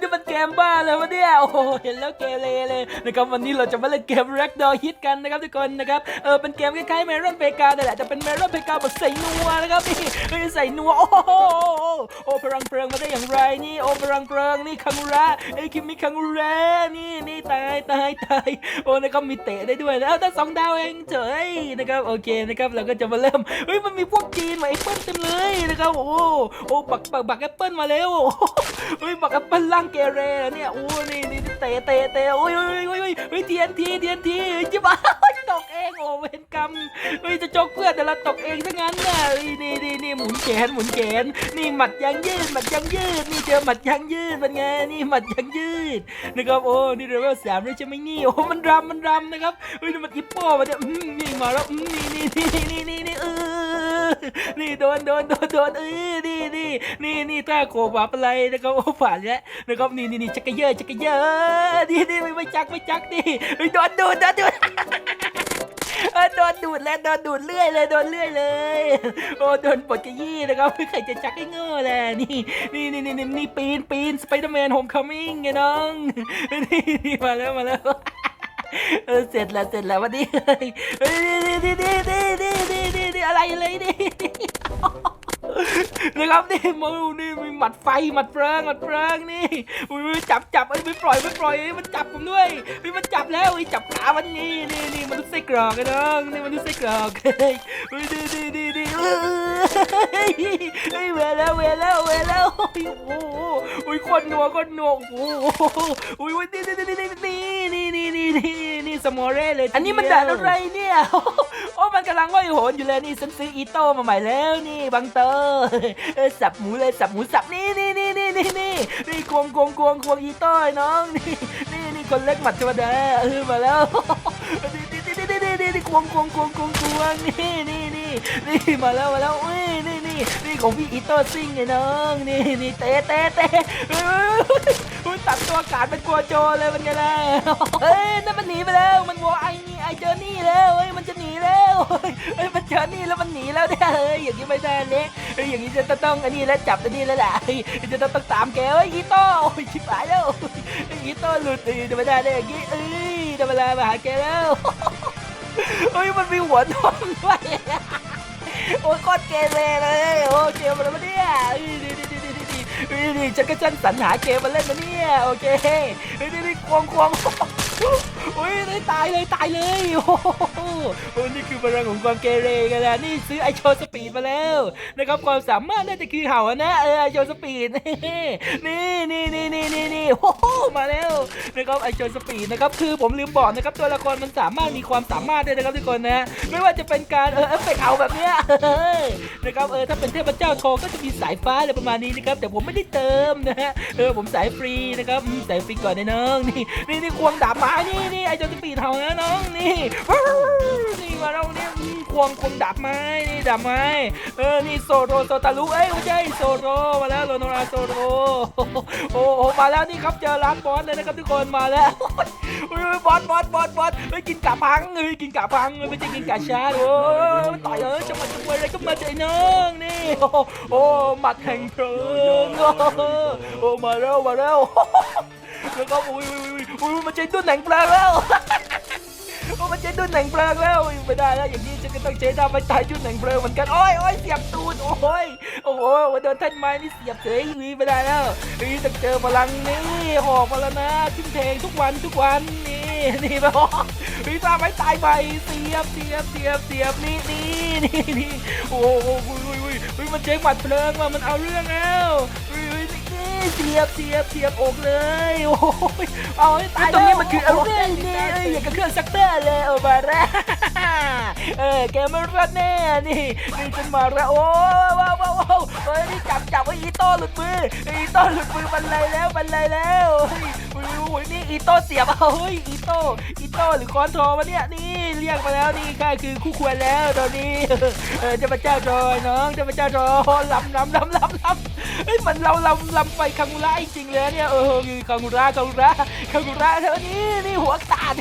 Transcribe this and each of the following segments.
นี่มันเกมบ้าเลยวะเนี่ยโอ้โหเห็นแล้วเกเรเลยนะครับวันนี้เราจะมาเล่นเกม r a g d o l Hit กันนะครับทุกคนนะครับเออเป็นเกมคล้ายๆเมรอนเพกาแต่แหละจะเป็นเมรอนเพกาแบบใส่นัวนะครับนี่เฮ้ยใส่นัวโอ้โหโอ้พลังเพลิงมาได้อย่างไรนี่โอ้พลังเพลิงนี่คังระไอ้คิมมิคังระนี่นี่ตายตายตายโอ้นะครับมีเตะได้ด้วยนะเอาแต่สองดาวเองเฉยนะครับโอเคนะครับเราก็จะมาเริ่มเฮ้ยมันมีพวกจีนมาแอปเปิ้ลเต็มเลยนะครับโอ้โหโอ้บักบักบักแอปเปิ้ลมาแล้วเฮ้ยบักแอปเปิ้ลล่างเกเรแล้วเนี่ยโอ้นี่นี่เตะเตะเตะโอ้ยโอ้ยโอ้ยโอ้ยเฮ้ยนทีนทีทีนทีจิบ้าตกเองโอ้เวรกรรมเฮ้ยจะจกเพื่อนแต่ละตกเองซะงั้นน่ะนี่นี่นี่หมุนแขนหมุนแขนนี่หมัดยางยืดหมัดยางยืดนี่เจอหมัดยางยืดเป็นไงนี่หมัดยางยืดนะครับโอ้นี่เลเวลสามเลยใช่ไหมนี่โอ้มันรำมันรำนะครับเฮ้ยนี่มันอิปโป้มาเนี่ยนี่มาแล้วนี่นี่นี่นี่นี่นี่เออนี่โดนโดนโดนโดนเออนี่ นี่นี่นี่ถ้าโกบาปอะไรนะครับโอ้ผ่านแล้วนะครับนี่นี่นี่จักรเยอะจักรเยอะนี่นี่ไม่ไม่จักไม่จักนี่โดนดนโดนโดนเออโดนดูดแล้วโดนดูดเรื่อยเลยโดนเรื่อยเลย โอ้โดนปลดกระยี่นะครับไม่ใครจะจักให้โง่แหละนี่นี่นี่นี่นี่นี่ปีนปีนสไปเดอร์แมนโฮมคัมมิ่งไงน้องนี่นี่มาแล้วมาแล้วเออเสร็จแล้วเสร็จแล้ววันนี้เฮ้ยนี่นี่นี่นี่นี่นี่นี่อะไรเลยนี่ นะครับนี่มาดูนี่มีหมัดไฟหมัดเพลิงหมัดเพลิงนี่อุ้ยจับจับไอ้ยไม่ปล่อยไม่ปล่อยเอ้มันจับผมด้วยเฮ้มันจับแล้วเฮ้จับขามันนี่นี่นี่มันไส้กรอกไอ้น้องนี่มันไส้กกรอกเฮ้ยดีดีดีดีเฮ้ยเวแล้วเวแล้วเวแล้วโอ้โอ้โหอุ้ยคนนัวคนนัวโอ้โหอุ้ยอุ้ยนี่นี่นี่นี่นี่นี่นี่นี่นี่นี่สมอเร่เลยอันนี้มันด่านอะไรเนี่ย โอ้มันกำลังห้อยโหนอยู่เลยนี่ฉันซื้ออีโต้มาใหม่แล้วนี่บังเตอร์สับหมูเลยสับหมูสับนี่นี่นี่นี่นี่นี่นี่ควงควงควงควงอีโต้น้องนี่นี่นี่คนเล็กหมัดธรรมดาเออมาแล้วนี่นี่นี่นี่นี่นี่นี่ควงควงควงควงควงนี่นี่นี่นี่มาแล้วมาแล้วเอ้ยนี่นี่นี่ของพี่อีโต้ซิงไอ้น้องนี่นี่เตะเตะเตะเอ้ยอุ้ยตัดตัวการเป็นกลัวโจเลยมันไงล่ะเฮ้ยนั่นมันหนีไปแล้วมันวอไอ้นี่ไอเจอนี่แล้วเฮ้ยมันจะ เฮ้ยมันเจอนี่แล้วมันหนีแล้วเนี่ยเฮ้ยอย่างนี้ไม่ได้เลยเฮ้ยอย่างนี้จะต้องอันนี้แล้วจับอันนี้แล้วแหละเฮ้ยจะต้องตามแกเฮ้ยอีโต้โอ้ยชิบหายแล้วเฮ้ยอีโต้หลุดเฮ้ยไม่ได้เลยอย่างนี้เอ้ยได้เวลามาหาแกแล้วเฮ้ยมันมีหัวนมด้วยโอ้ยโคตรเกเรเลยโอ้เกมอะไรมาเนี่ยเฮ้ยนี่นี่นี่นี่นี่นี่นี่ฉันก็ฉันสรรหาเกมมาเล่นมาเนี่ยโอเคเฮ้ยนี่นี่ควงควงโอ้ยเลยตายเลยตายเลยโอ้ โอ้นี่คือพลังของความเกเรกันแล้วนี่ซื้อไอโชสปีดมาแล้วนะครับความสามารถน่าจะคือเห่านะเออไอโชสปีดนี่นี่นี่นี่นี่นี่โอ้โหมาแล้วนะครับไอโชสปีดนะครับคือผมลืมบอกนะครับตัวละครมันสามารถมีความสามารถด้วยนะครับทุกคนนะไม่ว่าจะเป็นการเออเอฟเฟกต์เอาแบบเนี้ยนะครับเออถ้าเป็นเทพเจ้าโชว์ก็จะมีสายฟ้าอะไรประมาณนี้นะครับแต่ผมไม่ได้เติมนะฮะเออผมสายฟรีนะครับสายฟรีก่อนนะน้องนี่นี่นี่ควงดาบม้นี่นี่ไอโจนสปีดเห่านะน้องนี่นี่มาเราเนี่ยควงควงดาบไม้นี่ดาบไม้เออนี่โซโรโซตารุเอ้ยไม่ใช่โซโรมาแล้วโรโนราโซโรโอ้โหมาแล้วนี่ครับเจอร้านบอสเลยนะครับทุกคนมาแล้วโอ้ยบอสบอสบอสบอสเฮ้ยกินกะพังเฮ้ยกินกะพังไม่ใช่กินกะชาโอ้ต่อยเออจะมาจะมวยอะไรก็มาใจน้องนี่โอ้หมัดแห่งเพลิงโอ้โอ้มาแล้วมาแล้วแล้วก็อุ้ยอุ้ยอุ้ยอุ้ยมันใช้ตุ้นหนังปลาแล้ว โอ้มันใช้ตุ้นหนังปลาแล้วไม่ได้แล้วอย่างนี้ฉันก็ต้องใช้ดาไปตายตุ้นหนังปลาเหมือนกันโอ้ยโอ้ยเสียบตูดโอ้ยโอ้โหโดนท่านไม้นี่เสียบเฉยอุ้ยไม่ได้แล้วนี่ต้องเจอพลังนี่หอกมาแล้วนะทิ้งเพลงทุกวันทุกวันนี่นี่ไปหอกนี่ตาไม่ตายไปเสียบเสียบเสียบเสียบนี่นี่นี่นี่โอ้โหอุ้ยอุ้ยโอ้ยมันใช้หมัดเพลิงมามันเอาเรื่องแล้ว สียบเสียบเสียบอกเลยโอ้ยเอาให้ตายตรงนี้มันคืออะไรเนี่ยเอ้ยอย่างกับเครื่องซักเตอร์เลยโอ้มาแล้วเออแกไม่รอดแน่นี่นี่ฉันมาแล้วโอ้ว้าวว้าวว้าวเฮ้ยนี่จับจับไว้อีโต้หลุดมืออีโต้หลุดมือบันไลแล้วบันไลแล้วเฮ้ยอุ้ยอุ้ยนี่อีโต้เสียบเอาเฮ้ยอีโต้อีโต้หรือคอนโทรมาเนี่ยนี่เรี ยกมาแล้วนี่ข้าคือคู่ควรแล้วตอนนี้เจ้าพระเจ้าจอยน้องเจ้าพระเจ้าจอยลำลำลำลำลำเฮ้ยมันเราลำลำไปคังุระจริงเลยเนี่ยเออคือคังุระคังุระคังุระเธอนี่นี่หัวขาด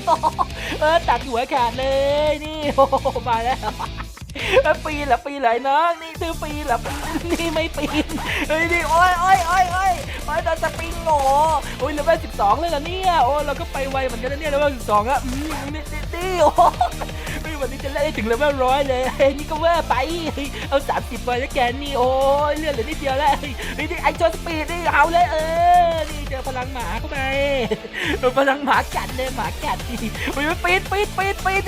เออตัดหัวขาดเลยนี่โอ้มาแล้วปีนเหรอปีนเลยน้องนี่ซื้อปีนเหรอปีนี่ไม่ปีนเฮ้ยนี่โอ้ยโอ้ยโอ้ยโอ้ยโอ้ยโดนสปริงโง่โอ้ยเลเวลสิบสองเลยเหรอเนี่ยโอ้เราก็ไปไวเหมือนกันนะเนี่ยเลเวลสิบสองอะอืมนี่นี่นี่ โอ้เฮ้ยวันนี้จะเล่นถึงเลเวลร้อยเลยเฮ้ยนี่ก็ว่าไป เอาสามสิบไปแล้วแกนี่โอ้ยเลื่อดเหลือนิดเดียวแล้วนี่ไอโจสปีดนี่เอาเลยเออ นี่เจอพลังหมาเข้าไปพลังหมากัดเลยหมากัดดิเฮ้ยปีดปีดปีดปีด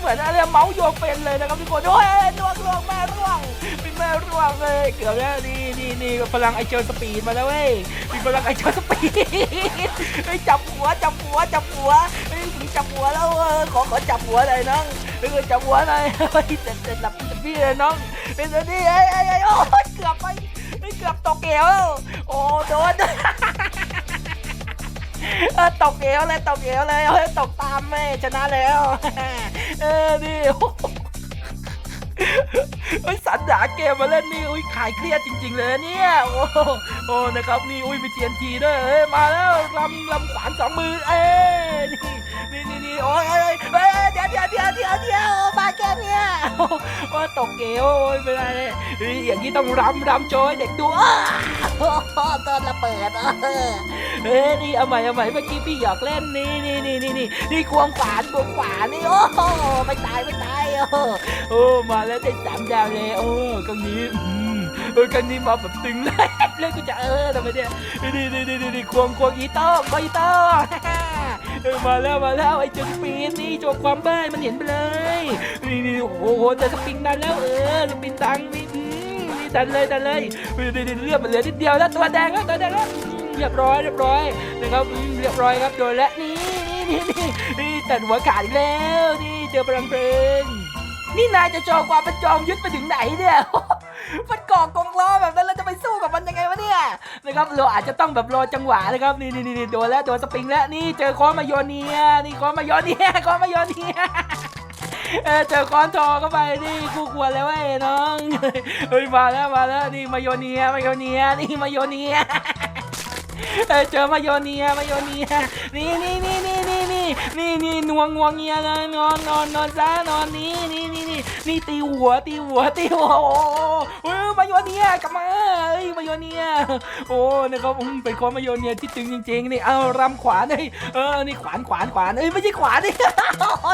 เหมือนอะไรเมาส์โยกเป็นเลยนะครับทุกคนโอ้ยร่วงร่วงแม่ร่วงเป็นแม่ร่วงเลยเกือบแล้วนี่นี่นี่พลังไอเจอสปีดมาแล้วเว้ยมีพลังไอเจอสปีดเฮ้ยจับหัวจับหัวจับหัวเฮ้ยถึงจับหัวแล้วเออขอขอจับหัวหน่อยน้องเออจับหัวหน่อยเฮ้ยเสร็จเสร็จหลับพี่เลยน้องเป็นตัวนี้เอ้ยเอ้ยเอ้โอ้ยเกือบไปเฮ้ยเกือบตกเกวโอ้โดน เออตกเอวเลยตกเอวเลยเฮ้ยตกตามแม่ชนะแล้ว เออดี โอ้ยสันดาเกมมาเล่นนี่อุ้ยขายเครียดจริง ๆ เลยเนี่ย โอ้โหนะครับนี่อุ้ยมีเทียนทีด้วยเอ้ยมาแล้วลำลำขวานสองมือเอ้ยนี่นี่นี่โอ้ยเอ้ยเอ้ยเดี๋ยวเดี๋ยวเดี๋ยวเดี๋ยวเดี๋ยวมาแกมเนี่ยโอ้ยตกเกวโอ้ยไม่ได้เลยเฮ้ยอย่างนี้ต้องรำรำโชว์ให้เด็กดูอ้าโอ้โหตอนระเบิดเอ้ยนี่เอาใหม่เอาใหม่เมื่อกี้พี่หยอกเล่นนี่นี่นี่นี่นี่นี่ควงขวานควงขวานนี่โอ้โไม่ตายไม่ตายโอ้โอ้มาแล้วได้สามดาวเลยโอ้ครั้งนี้อืมเออครั้งนี้มาแบบตึงเลยเล่นกูจะเออทำไมเนี่ยนี่นี่นี่นี่ควงควงอีโต้ควงอีโต้เออมาแล้วมาแล้วไอ้เจนปีนนี่โจกความบ้ามันเห็นไปเลยนี่นี่โอ้โหแต่สปริงดันแล้วเออสปริงดังนี่อืมนี่ดันเลยดันเลยนี่นี่เลือดมันเหลือนิดเดียวแล้วตัวแดงแล้วตัวแดงแล้วอืมเรียบร้อยเรียบร้อยนะครับอืมเรียบร้อยครับโดนแล้วนี่ นี่นี่นี่ตัดหัวขาดอีกแล้วนี่เจอพลังเพลิงนี่นายจะโจมความเป็นจอมยุทธไปถึงไหนเนี่ย มันก่อกองล้อแบบนั้นเราจะไปสู้กับมันยังไงวะเนี่ยนะครับเราอาจจะต้องแบบรอจังหวะนะครับนี่นี่นี่โดนแล้วโดนสปริงแล้วนี่เจอคอมาโยเนียนี่คอมาโยเนียคอมาโยเนียเออเจอคอนทอเข้าไปนี่คู่ควแล้วเว้น้องเฮ้ยมาแล้วมาแล้วนี่มาโยเนียมาโยเนียนี่มาโยเนียเออเจอมาโยเนียมาโยเนียนี่นี่นี่นี่ นี่นี่นี่นวงนวงเงียเลยนอนนอนนอนซะนอนนี่นี่นี่นี่นี่ตีหัวตีหัวตีหัวโอ้ย มาโยเนียกลับมาเอ้ยมาโยเนียโอ้นะครับเป็นคนมาโยเนียที่ตึงจริงๆนี่เอารำขวานเลยเออนี่ขวานขวานขวานเอ้ยไม่ใช่ขวานนี่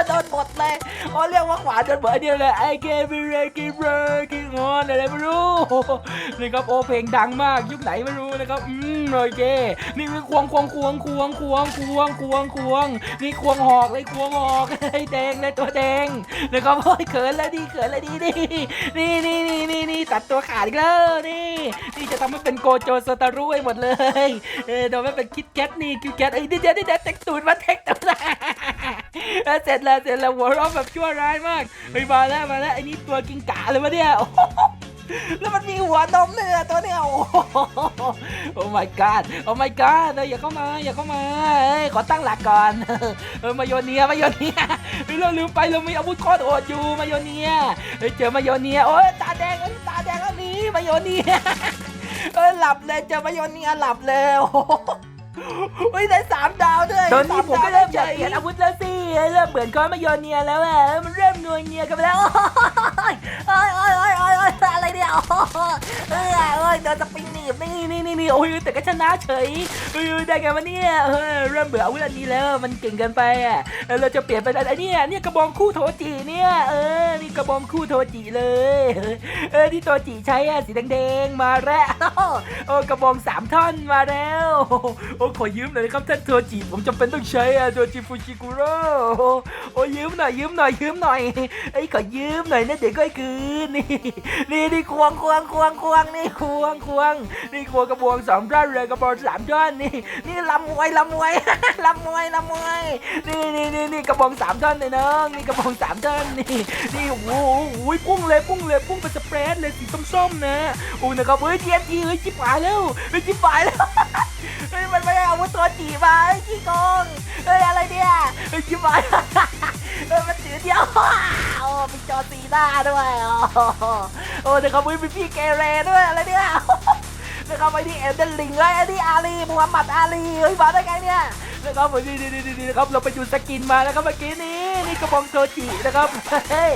โดนบดเลยโอ้เรียกว่าขวานโดนบดอันเดียวเลยไอเกมเรกิเบรกิงอนอะไรไม่รู้นี่ครับโอ้เพลงดังมากยุคไหนไม่รู้นะครับอืมโอเคนี่คือควงควงควงควงควงควงควงควงนี่ควงหอกเลยควงหอกไอ้แดงเลยตัวแดงนะครับโอ้ยเขินแล้วดีเขินแล้วดีนี่นี่นี่นี่นี่นี่ตัดตัวขาดอีกแล้วนี่นี่จะทำให้เป็นโกโจสตารุให้หมดเลยเออโดนไม่เป็นคิดแคทนี่คิดแคทไอ้ยเดี๋ยวเดี๋ยวเดี๋ยวเทคตูดมาเทคตูดเออเสร็จแล้วเสร็จแล้วหัวเราะแบบชั่วร้ายมากเฮ้ยมาแล้วมาแล้วไอ้นี่ตัวกิงกาเลยวะเนี่ยแล้วมันมีหัวนมเนี่ยตัวเนี่ยโอ้โหโอ้ my god โอ้ my god เอออย่าเข้ามาอย่าเข้ามาเอ้ยขอตั้งหลักก่อนเออมาโยเนียมาโยเนียเฮ้ยเราลืมไปเรามีอาวุธโคตรโหดอยู่มายเนียเฮ้ยเจอมาโยเนียโอ้ยตาแดงเอ้ยตาแดง มาโยเนียเออหลับเลยเจอมาโยเนียหลับเลยโอ้โหเฮ้ยได้สามดาวด้วยตอนนี้ผมก็เริ่มอยากเปลี่ยนอาวุธแล้วสิเริ่มเหมือนก้อนมาโยเนียแล้วอะมันเริ่มนัวเนียกันไปแล้วโอ้ยโอ้ยโอ้ยโอ้ยโอ้ยอะไรเนี่ยโอ้โอ้ยโดนส บนี่นี่นี่นี่โอ้ยแต่ก็ชนะเฉยเฮ้ยได้ไงวะเนี่ยเออเริ่มเบื่ออาวุธอันนี้แล้วมันเก่งเกินไปอะเราจะเปลี่ยนเป็นอะไรเนี่ยเนี่ยกระบองคู่โทจิเนี่ยเออนี่กระบองคู่โทจิเลยเออที่โทจิใช้อะสีแดงๆมาแล้วโอ้กระบองสามท่อนมาแล้วโอ้ขอยืมหน่อยนะครับท่านโทจิผมจำเป็นต้องใช้อะโทจิฟูจิกุโร่โอ้ยืมหน่อยยืมหน่อยยืมหน่อยไอ้ขอยืมหน่อยนะเดี๋ยวก็คืนนี่นี่นี่ควงควงควงควงนี่ควงควงนี่ควกระบวงสองท่อนเลยกระบองสามท่อนนี่ นี่ลำมวยลำมวยลำมวยลำมวยนี่นี่นี่นี่กระบองสามท่อนเลยน้องนี่กระบองสามท่อนนี่นี่โอ้โหโอ้ยพุ่งเลยพุ่งเลยพุ่งเป็นสเปรดเลยสีส้มๆนะโอ้นะครับเฮ้ยเทียนทีเฮ้ยจิบหายแล้วเฮ้ยจิบหายแล้วเฮ้ยมันไม่ได้เอาวุธตัวจีมาเฮ้ยขี้โกงเฮ้ยอะไรเนี่ยเฮ้ยจิบหายเออมันถือเดียวโอ้มีจอสีหน้าด้วยโอ้โอ้เดี๋ยวเขามีพี่เกเรด้วยอะไรเนี่ย เดี๋ยวเขาไปที่เอลเดนลิงเลยไอ้ที่อาลีมูฮัมหมัดอาลีเฮ้ยมาได้ไงเนี่ยนะครับนี่นี่นี่นี่นะครับเราไปดูสกินมาแล้วครับเมื่อกี้นี้นี่กระบองโจจินะครับเฮ้ย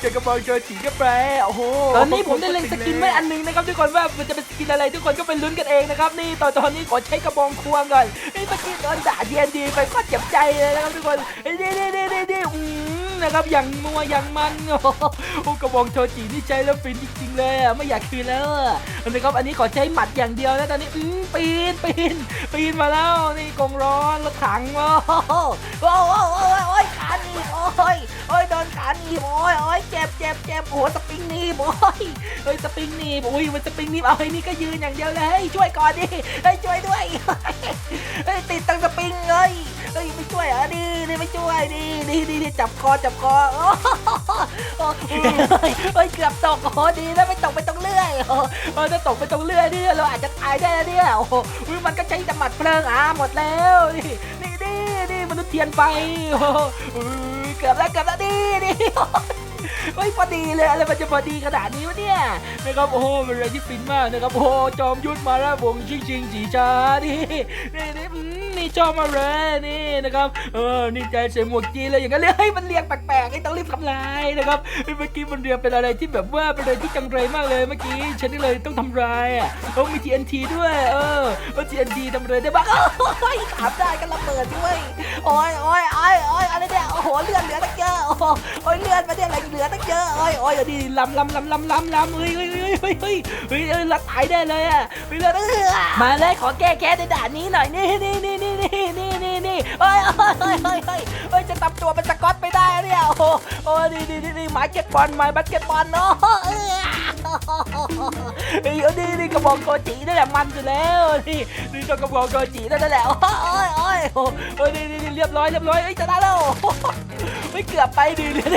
เจอกระบองโจจิก็แปลโอ้โหตอนนี้ผมได้เล็งสกินไว้อันหนึงนะครับทุกคนว่ามันจะเป็นสกินอะไรทุกคนก็ไปลุ้นกันเองนะครับนี่ตอนตอนนี้ขอใช้กระบองควงก่อนนี่เมื่อกี้โดนด่าเดียนดีไปก็เจ็บใจเลยนะครับทุกคนนี่นี่นี่นี่อืม นะครับอย่างนัวอย่างมันโอ้กระบองโชจินี่ใช้แล้วฟินจริงๆเลยอะไม่อยากคืนแล้วนะครับอันนี้ขอใช้หมัดอย่างเดียวนะตอนนี้อืปีนปีนปีนมาแล้วนี่กรงร้อนรถถังโอ้โหโอ้โหโอ้ยโอ้ยขาหนีโอ้ยโอ้ยโดนขาหนีโอ้ยโอ้ยเจ็บเจ็บเจ็บโอ้สปริงหนีบโอ้ยเฮ้ยสปริงหนีบอุ้ยมันสปริงหนีบเอาไอ้นี่ก็ยืนอย่างเดียวเลยช่วยก่อนดิเฮ้ช่วยด้วยเฮ้ยติดตั้งสปริงเลย เฮ้ยไม่ช่วยเหรอดีดีไม่ช่วยดีดีดีดีจับคอจับคอโอ้โหโอ้โหเฮ้ยเกือบตกโอ้ดีนะไม่ตกไปตรงเลื่อยโอ้ถ้าตกไปตรงเรือนี่เราอาจจะตายได้นะเนี่ยโอ้โหอุ๊ยมันก็ใช้แต่หมัดเพลิงอะหมดแล้วนี่นี่นี่นี่มนุษย์เทียนไฟโอ้โอ้ยเกือบแล้วเกือบแล้วนี่นี่เฮ้ยพอดีเลยอะไรมันจะพอดีขนาดนี้วะเนี่ยนะครับโอ้โหเป็นอะไรที่ฟินมากนะครับโอ้โหจอมยุทธมาแล้ววงชิงชิงสีชานี่นี่นี่ นี่จอมมาเลยนี่นะครับเออนี่ใจใส่หมวกจีนเลยอย่างนั้นเลยเฮ้ยมันเรียงแปลกๆไอ้ต้องรีบทำลายนะครับเมื่อกี้มันเรียงเป็นอะไรที่แบบว่าเป็นอะไรที่จังไรมากเลยเมื่อกี้ฉันนี่เลยต้องทำลายอะต้องมี TNT ด้วยเออว่า TNT ทำอะไรได้บ้างโอ้ยถามได้กันระเบิดด้วยโอ้ยโอ้ยโอ้ยโอ้ยอะไรเนี่ยโอ้โหเลือดเหลือตั้งเยอะโอ้โหโอ้ยเลือดมาเนี่ยอะไรเหลือตั้งเยอะโอ้ยโอ้ยเดี๋ยวดีลำลำลำลำลำลำเฮ้ยเฮ้ยเฮ้ยเฮ้ยเฮ้ยเฮ้ยเฮ้ยละตายได้เลยอะเฮ้ยละเออมาเลยขอแก้แค้นในด่านนี้หน่อยนี่นี่นี่ นี่นี่นี่นี่นี่โอ้ยโอ้ยโอ้ยโอ้ยโอ้ยโอ้ยจะทำตัวเป็นสกอตไม่ได้เนี่ยโอ้โหโอ้ยนี่นี่นี่นี่หมายเก็ตบอลหมายบัสเก็ตบอลเนาะเออเฮ้ยเอานี่นี่กระบอกโกจีนั่นแหละมันสุดแล้วนี่นี่เจ้ากระบอกโกจีนั่นแหละโอ้โอ้ยโอ้ยโอ้ยโอ้ยนี่นี่นี่เรียบร้อยเรียบร้อยเอ้ยชนะแล้วไม่เกือบไปดีเลย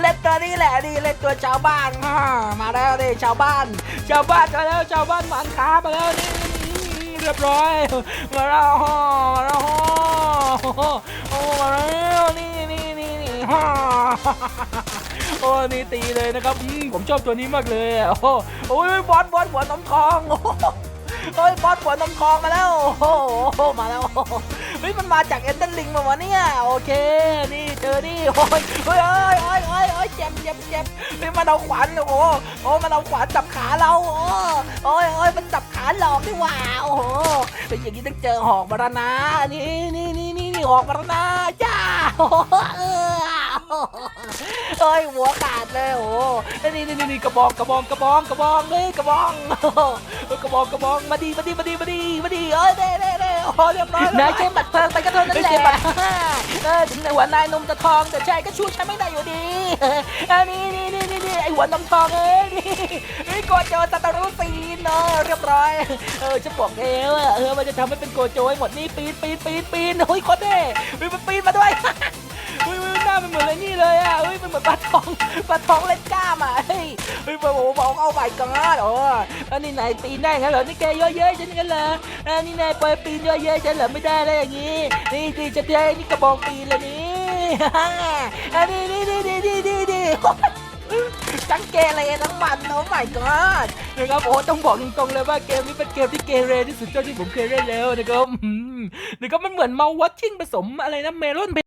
เล่นตัวนี้แหละนี่เล่นตัวชาวบ้านมาแล้วนี่ชาวบ้าน ชาวบ้านมาแล้วชาวบ้านหมันค้ามาแล้วนี่ เรียบร้อย มาแล้วฮ่อมาแล้วฮ่อโอ้มาแล้วนี่นี่นี่นี่ฮ่อโอ้นี่ตีเลยนะครับผมชอบตัวนี้มากเลยอะโอ้โอ้ยบอสบอสหัวน้ำทองโอ้ยบอสหัวน้ำทองมาแล้วโอ้มาแล้ว เฮ้ยมันมาจากเอ็นเดนลิงมาวะเนี่ยโอเคนี่เจอนี่โอ้ยเฮ้ยโอ้ยโอ้ยโอ้ยโอ้ยเจ็บเจ็บเจ็บเฮ้ยมันเอาขวานโอ้โอ้มันเอาขวานจับขาเราโอ้โอ้ยโอ้ยมันจับขาหลอกนี่หว่าโอ้โหเป็นอย่างนี้ต้องเจอหอกมรณะนี่นี่นี่นี่นี่หอกมรณะจ้าโอ้เออเอ้ยหัวขาดเลยโอ้นี่นี่นี่กระบอกกระบอกกระบอกกระบอกเลยกระบอกกระบอกกระบอกมาดีมาดีมาดีมาดีมาดีเอ้ยเด้เด้ เด้โอ้เรียบร้อยนายใช้บัตรเพลิงไปก็เท่านั้นแหละไม่ใช่บัตรเออถึงในหัวนายนมจะทองแต่ใช่ก็ชูฉันไม่ได้อยู่ดีอันนี้นี่นี่นี่นี่ไอหัวนมทองเอ้ยนี่ไอ้ยโกโจซาตารุสีนเนอะเรียบร้อย เออจะบอกแล้วอะเออมันจะทำให้เป็นโกโจให้หมดนี่ปีนปีนปีนปีนเฮ้ยโคตรเท่เฮ้ยมันปีนมาด้วยเฮ้ยเฮ้ยหน้ามันเหมือนอะไรนี่เลยอะเฮ้ยมันเหมือนปลาทองปลาทองเล่นกล้ามอะ เฮ้ยเฮ้ยบอกบอกเอาไปก่อนโอ้อันนี้นายปีนได้งั้นเหรอนี่แกเยอะเย้ยฉันงั้นเหรออันนี้นายปล่อยปีนเยอะเย้ยฉันเหรอไม่ได้เลยอย่างงี้ นี่นี่จะได้นี่กระบอกปีนเลยนี่อันนี้นี่นี่นี่นี่นี่นี่จังเกเรทั้งวันโอ้ my god นะครับโอ้ต้องบอกตรงๆเลยว่าเกมนี้เป็นเกมที่เกเรที่สุดเท่าที่ผมเคยเล่นแล้วนะครับอืมนะครับมันเหมือนเมาวัตชิ่งผสมอะไรนะเมลอน